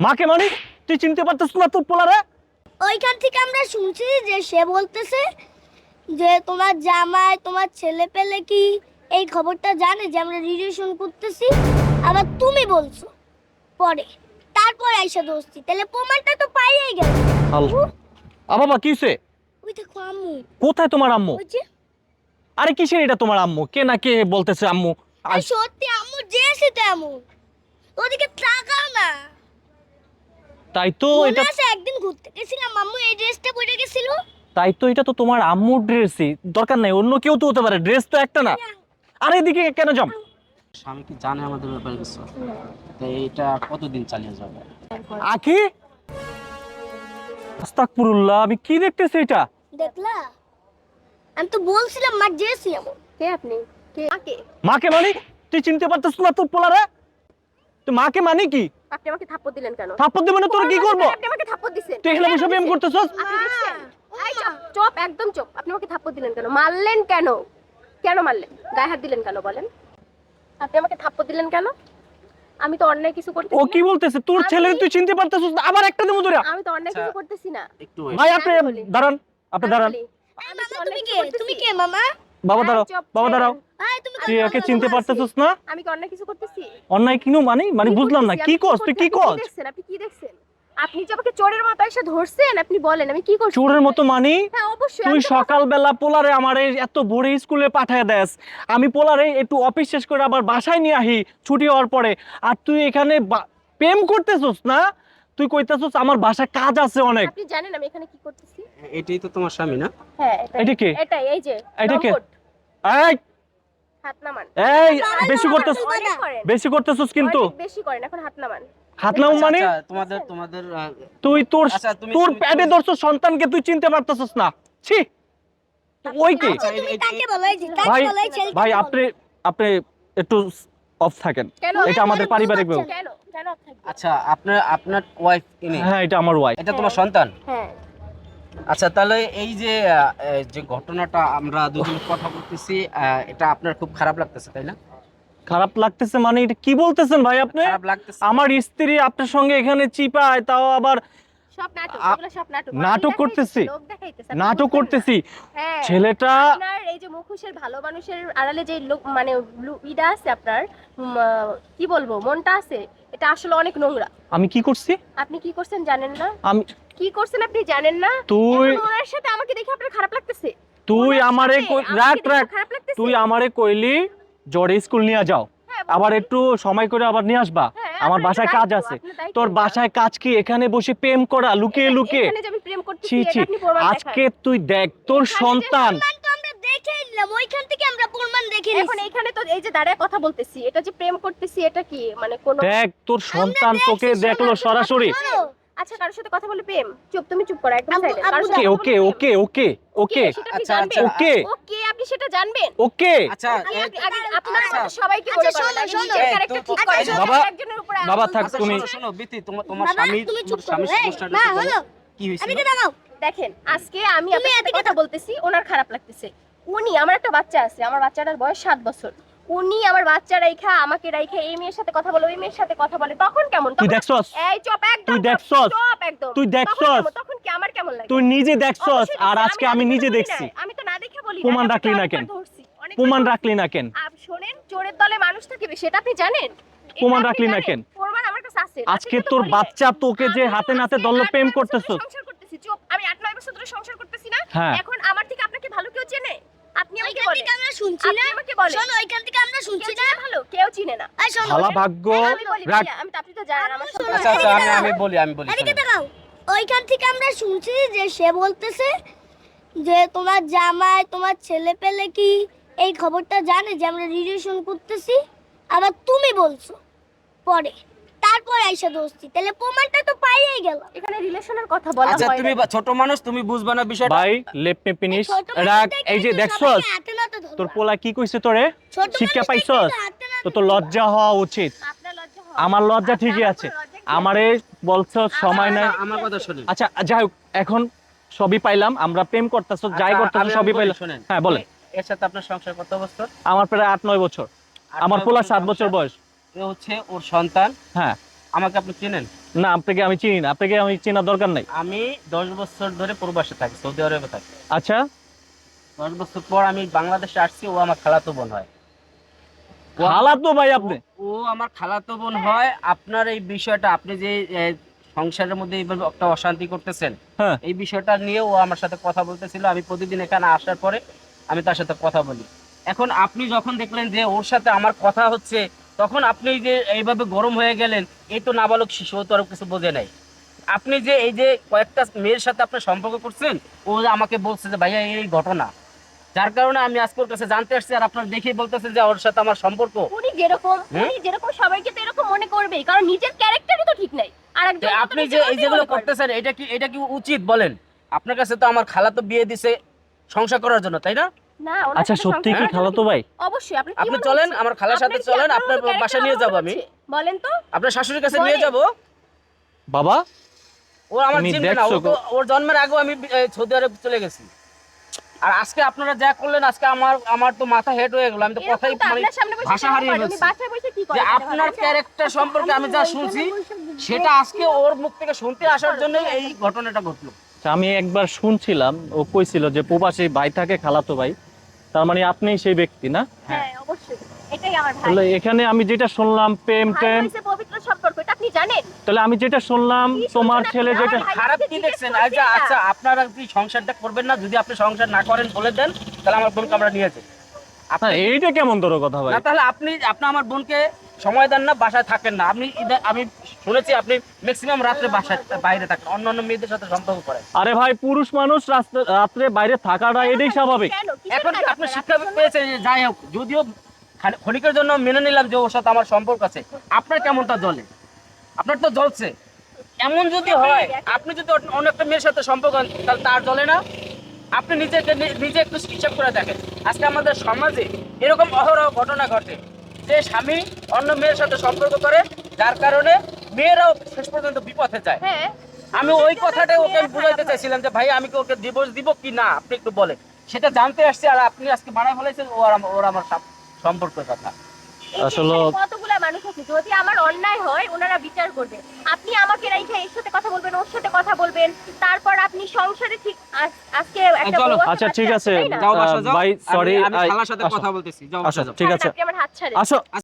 মাকে মানে? তুই চিনতে পারতেছ না তোর পোলারে? ওইখান থেকে আমরা শুনছি যে সে বলতেছে যে তোমার জামাই তোমার ছেলে পেলে কি এই খবরটা জানে যে আমরা রিলেশন করতেছি? আবার তুমি বলছো পরে। তারপর আইসা দোস্তি তাহলে প্রমাণটা তো পাইয়াই গেল। আ বাবা কি হইছে? ওই দেখো আম্মু। কোথায় তোমার আম্মু? ওই যে। আরে কিসের এটা তোমার আম্মু? কে না কে বলতেছে আম্মু? সত্যি আম্মু যেছে তেমন ওদিকে তাকাও না তাই তো এটা একদিন ঘুরতে গেছিলাম আম্মু এই ড্রেসটা পরে গেছিল? তাই তো এটা তো তোমার আম্মুর ড্রেসই দরকার নাই অন্য কেউ তো হতে পারে ড্রেস তো একটা না। আরে এদিকে কেন যাম স্বামী কি জানে আমাদের ব্যাপারে কিছু? তো এটা কতদিন চালিয়ে যাবে? আখি? আস্তাকফিরুল্লাহ আমি কি দেখতেছি এটা? দেখলা? আমি তো বলছিলাম মা যেছি এমন কে আপনি? কে? কাকে মাকে মানে? তুই চিনতে পারতেছ না তোর পোলারে? তুই মাকে মানে কি? আপনি আমাকে থাপ্পড় দিলেন কেন? থাপ্পড় দেবে না তোর কি করব? আপনি আমাকে থাপ্পড় দিছেন। তুই এখানে বসে প্রেম করতেছস? আপনি দেখছেন এই চুপ চুপ একদম চুপ। আপনি আমাকে থাপ্পড় দিলেন কেন? মারলেন কেন? কেন মারলেন? গায়ে হাত দিলেন কেন বলেন? আপনি আমাকে থাপ্পড় দিলেন কেন? আমি তো অন্যায় কিছু করতেছি ও কি বলতেছে? তোর ছেলে তুই চিনতে পারতেছস না? আবার একটা দেবো ধরে। আমি তো অন্যায় কিছু আচ্ছা। করতেছি না। ভাই আপনি দাঁড়ান আপনি দাঁড়ান। তো মামা অন্যায় তুমি কে তুমি কে মামা? বাবা দাঁড়াও বাবা দাঁড়াও। তুই একে চিনতে পারতেছস না? আমি কি অন্যায় কিছু করতেছি। অন্যায় কিনু মানে? মানে বুঝলাম না কি আমি তুই কি করতেছি? দেখছেন? আপনি কি দেখছেন? আপনি যে আমাকে চোরের মতো এসে ধরছেন আপনি বলেন আমি কি করছি? চোরের মতো মানি? হ্যাঁ তুই সকালবেলা পোলারে আমার এই এত ভোরে স্কুলে পাঠায় দেস। আমি পোলারে একটু অফিস শেষ করে আবার বাসায় নিয়ে আহি ছুটি হওয়ার পরে। আর তুই এখানে প্রেম করতেছস না? তুই কইতেছস আমার বাসায় কাজ আছে অনেক। আপনি জানেন আমি এখানে কি করতেছি? এটাই তো তোমার স্বামী না? হ্যাঁ এটা কে? এটাই এই যে এটা কে? এই! হাত নামান। এই বেশি করতেছ বেশি করতেছস কিন্তু। বেশি করেন এখন হাত নামান। হাত নাও আচ্ছা, মানে? আচ্ছা, তোমাদের তোমাদের তুই তোর আচ্ছা, তোর প্যাডে ধরছস সন্তানকে তুই চিনতে পারতেছস না। ছি! ওই কি? ভাই ভাই আপনি আপনি একটু অফ থাকেন। এটা আমাদের পারিবারিক ব্যাপার কেন? কেন থাকবে? আচ্ছা আপনার আপনার ওয়াইফ ইনি হ্যাঁ এটা আমার ওয়াইফ এটা তোমার সন্তান? হ্যাঁ। আচ্ছা তাহলে এই যে যে ঘটনাটা আমরা দুজন কথা বলতেছি এটা আপনার খুব খারাপ লাগতেছে তাই না? খারাপ লাগতেছে মানে এটা কি বলতেছেন ভাই আপনি? খারাপ লাগতেছে। আমার স্ত্রী আপনার সঙ্গে এখানে চিপায় তাও আবার নাটক আপনি করতেছি। নাটক করতেছি। হ্যাঁ ছেলেটা এই যে মুখোশের ভালো মানুষের আড়ালে যে লোক মানে ইটা আছে আপনার উম, কি বলব মনটা আছে এটা আসলে অনেক নোংরা। আমি কি করছি? আপনি কি করছেন জানেন না? আমি কি করছেন আপনি জানেন না? তুই ওনার সাথে আমাকে দেখে আপনার খারাপ লাগতেছে। তুই আমারে রাখ রাখ। তুই আমারে কইলি জ্বরে স্কুল নিয়ে যাও। হ্যাঁ, আবার একটু সময় করে আবার নিয়ে আসবা। হ্যাঁ, আমার বাসায় কাজ আছে। তোর বাসায় কাজ কি? এখানে বসে প্রেম করা লুকিয়ে লুকিয়ে। ছি ছি। আজকে তুই দেখ তোর সন্তান। প্রমাণ তো আমরা দেখে নিলাম ওইখান থেকে আমরা প্রমাণ দেখে এখন এখানে তো এই যে দাঁড়ায় কথা বলতেছি এটা যে প্রেম করতেছি এটা কি? মানে কোন দেখ তোর সন্তান তোকে দেখল সরাসরি। আচ্ছা কারোর সাথে কথা বলে প্রেম? চুপ তুমি চুপ করো একদম আব্বু- কারোর সাথে ওকে ওকে ওকে ওকে ওকে আচ্ছা, আচ্ছা, ওকে। ওকে আপনি সেটা জানবেন? ওকে। আচ্ছা আপনার আচ্ছা। মতো সবাইকে আচ্ছা, বলে শোনো, শোনো। character তো- ঠিক আচ্ছা, বাবা- একজনের উপরে বাবা থাক, আচ্ছা, তুমি- শোনো, শোনো, বিতি, তোমার তোমার স্বামী তুমি চুপ তোমার স্বামীর করো, এই, সমস্যাটা মা, বলো। হলো। কি হয়েছিল এদিকে দাঁড়াও। দেখেন আজকে আমি আপনার কথা বলতেছি ওনার খারাপ লাগতেছে। উনি আমার একটা বাচ্চা আছে আমার বাচ্চাটার বয়স সাত বছর। উনি আমার বাচ্চা রাইখা আমাকে রাইখা এই মেয়ের সাথে কথা বলে ওই মেয়ের সাথে কথা বলে। তখন কেমন? তুই দেখছস? এই চুপ একদম তুই দেখছস? চুপ একদম। তুই দেখছস? তখন কি আমার কেমন লাগে? তুই নিজে দেখছস? আর আজকে আমি নিজে দেখছি। আমি তো না দেখে বলি প্রমাণ রাখলি না কেন? প্রমাণ রাখলি না কেন? আপ শোনেন চোরের দলে মানুষ থাকবে সেটা আপনি জানেন? প্রমাণ রাখলি না? কেন? প্রমাণ আমার কাছে আছে। আজকে তোর বাচ্চা তোকে যে হাতে নাতে দল প্রেম করতেছস সংসার করতেছি। চুপ আমি আট নয় বছর ধরে সংসার করতেছি না। হ্যাঁ। এখন আমার থেকে আপনাকে ভালো কেউ চেনে? আপনি আমাকে ওইখান বলেন। থেকে আমরা শুনছি না। আমাকে বলেন। শোনো ওইখান থেকে আমরা শুনছি না। ভালো? কেউ চিনে না। এই শোনো ভালা ভাগ্য আমি বলি রাখ ভাইয়া, আমি তো আপনি তো জানেন আমার আচ্ছা আচ্ছা আমি আমি বলি আমি বলি এদিকে তাকাও ওইখান থেকে আমরা শুনছি যে সে বলতেছে যে তোমার জামাই তোমার ছেলে পেলে কি এই খবরটা জানে যে আমরা রিলেশন করতেছি? আবার তুমি বলছো পরে। তারপর আইসা দোস্তি তাহলে প্রমাণটা তো পাইয়াই গেল। এখানে রিলেশনের কথা বলা আচ্ছা হয় তুমি না। বা- ছোট মানুষ তুমি বুঝবা না বিষয়টা? ভাই লেট মি ফিনিশ ছোট মানুষ এই যে দেখে দেখছস হাতে নাতে ধরবা। তোর পোলা কি কইছে তোরে? ছোট শিক্ষা পাইছস তো হাতে নাতে তো তোর ধরবা। লজ্জা হওয়া উচিত। আপনার লজ্জা হয়। আমার লজ্জা ঠিকই আছে? আমারে বলছো সময় নাই। আচ্ছা, আমার কথা শুনেন। আচ্ছা যাই হোক এখন সবই পাইলাম আমরা প্রেম করতেছ যাই আচ্ছা, করতেছ আমি- সবই বলি, পাইলাম। শোনেন। হ্যাঁ বলেন। এর সাথে আপনার সংসার কত বছর? আমার প্রায় আট নয় বছর। আমার পোলা সাত বছর। বয়স। এ হচ্ছে ওর সন্তান। হ্যাঁ। আমাকে আপনি চেনেন? না আপনাকে আমি চিনি না। আপনাকে আমি চেনার দরকার নাই। আমি দশ বছর ধরে প্রবাসে থাকি সৌদি আরবে থাকি। আচ্ছা। দশ বছর পর আমি বাংলাদেশে আসছি ও আমার খালাতো বোন হয়। ও তো ভাই আপনি? ও আমার খালাতো বোন হয়। আপনার এই বিষয়টা আপনি যে সংসারের মধ্যে এইভাবে একটা অশান্তি করতেছেন হ্যাঁ। এই বিষয়টা নিয়ে ও আমার সাথে কথা বলতেছিল। আমি প্রতিদিন এখানে আসার পরে আমি তার সাথে কথা বলি। এখন আপনি যখন দেখলেন যে ওর সাথে আমার কথা হচ্ছে তখন আপনি যে এইভাবে গরম হয়ে গেলেন এই তো নাবালক শিশু তো আর কিছু বোঝে নাই। আপনি যে এই যে কয়েকটা মেয়ের সাথে আপনি সম্পর্ক করছেন ও আমাকে বলছে যে ভাইয়া এই ঘটনা। যার কারণে আমি আজকে ওর কাছে জানতে আসছি আর আপনার দেখেই বলতেছে যে ওর সাথে আমার সম্পর্ক। উনি যেরকম? উনি যেরকম সবাইকে তো এরকম মনে করবে কারণ নিজের ক্যারেক্টারই তো ঠিক নাই। আর একজন আপনি যে এই যেগুলো করতেছেন এটা কি এটা কি উচিত বলেন? আপনার কাছে তো আমার খালা তো বিয়ে দিছে সংসার করার জন্য তাই না? না আচ্ছা সত্যি কি খালাতো ভাই? অবশ্যই আপনি আপনি চলেন আমার খালার সাথে চলেন আপনার বাসায় নিয়ে যাব আমি। বলেন তো। আপনার শাশুড়ির কাছে নিয়ে। যাব। বাবা? ও আমার চিনবে না ও তো ওর জন্মের আগে আমি সৌদি আরব চলে গেছি। আর আজকে আপনারা যা করলেন আজকে আমার আমার তো মাথা হেড হয়ে গেল। আমি তো কথাই মানে বসে ভাষা হারিয়ে ফেলছি। বাসায় বসে কি যে আপনার ক্যারেক্টার সম্পর্কে আমি যা শুনছি সেটা আজকে ওর মুখ থেকে শুনতে আসার জন্য এই ঘটনাটা ঘটলো। আচ্ছা, আমি একবার শুনছিলাম ও কইছিল যে প্রবাসী ভাই থাকে খালাতো ভাই। তার মানে আপনি সেই ব্যক্তি না? হ্যাঁ অবশ্যই। এটাই আমার ভাই। তাহলে এখানে আমি যেটা শুনলাম প্রেম টেম পবিত্র সম্পর্ক এটা আপনি জানেন? তাহলে আমি যেটা শুনলাম তোমার ছেলে যেটা খারাপ কি দেখছেন? আচ্ছা আচ্ছা আপনারা কি সংসারটা করবেন না? যদি আপনি সংসার না করেন বলে দেন তাহলে আমার বোনকে আমরা নিয়ে যাই। না, এইটা কেমন ধরো কথা ভাই? না তাহলে আপনি আপনি আমার বোনকে সময় দেন না বাসায় থাকেন না। আপনি আমি শুনেছি আপনি ম্যাক্সিমাম রাত্রে বাসায় বাইরে থাকেন। অন্য অন্য মেয়েদের সাথে সম্পর্ক করেন। আরে ভাই পুরুষ মানুষ রাত্রে বাইরে থাকাটা এটাই স্বাভাবিক। এখন আপনি শিক্ষা যে যাই হোক যদিও ক্ষণিকের জন্য মেনে নিলাম যে ওর সাথে আমার সম্পর্ক আছে। আপনার কেমনটা জ্বলে আপনার তো জ্বলছে। এমন যদি হয় আপনি যদি অন্য- একটা মেয়ের সাথে সম্পর্ক করেন, তাহলে তার জ্বলে না? আপনি নিজেকে নিজে একটু হিসাব করে দেখেন। আজকে আমাদের সমাজে এরকম অহরহ ঘটনা ঘটে। যে স্বামী অন্য মেয়ের সাথে সম্পর্ক করে যার কারণে মেয়েরাও শেষ পর্যন্ত বিপথে যায়। হ্যাঁ। আমি ওই কথাটাই ওকে আমি বুঝাইতে চাইছিলাম যে ভাই আমি কি ওকে ডিভোর্স দিব কি না? আপনি একটু বলেন। সেটা জানতে আসছি আর আপনি আজকে বাড়ায় ফেলেছেন ও আর ওর আমার সাম- সম্পর্কের কথা। আসলে- মানুষ আছে যদি আমার অন্যায় হয় ওনারা বিচার করবে। আপনি আমাকে রাইখে এর সাথে কথা বলবেন ওর সাথে কথা বলবেন তারপর আপনি সংসারে ঠিক আজ- আজকে একটা আচ্ছা, ঠিক আছে। যাও বাসা যাও। ভাই, সরি আমি খালার সাথে কথা বলতেছি যাও আচ্ছা বাসা যাও। ঠিক আছে। আপনি আমার হাত ছাড়েন। আসো।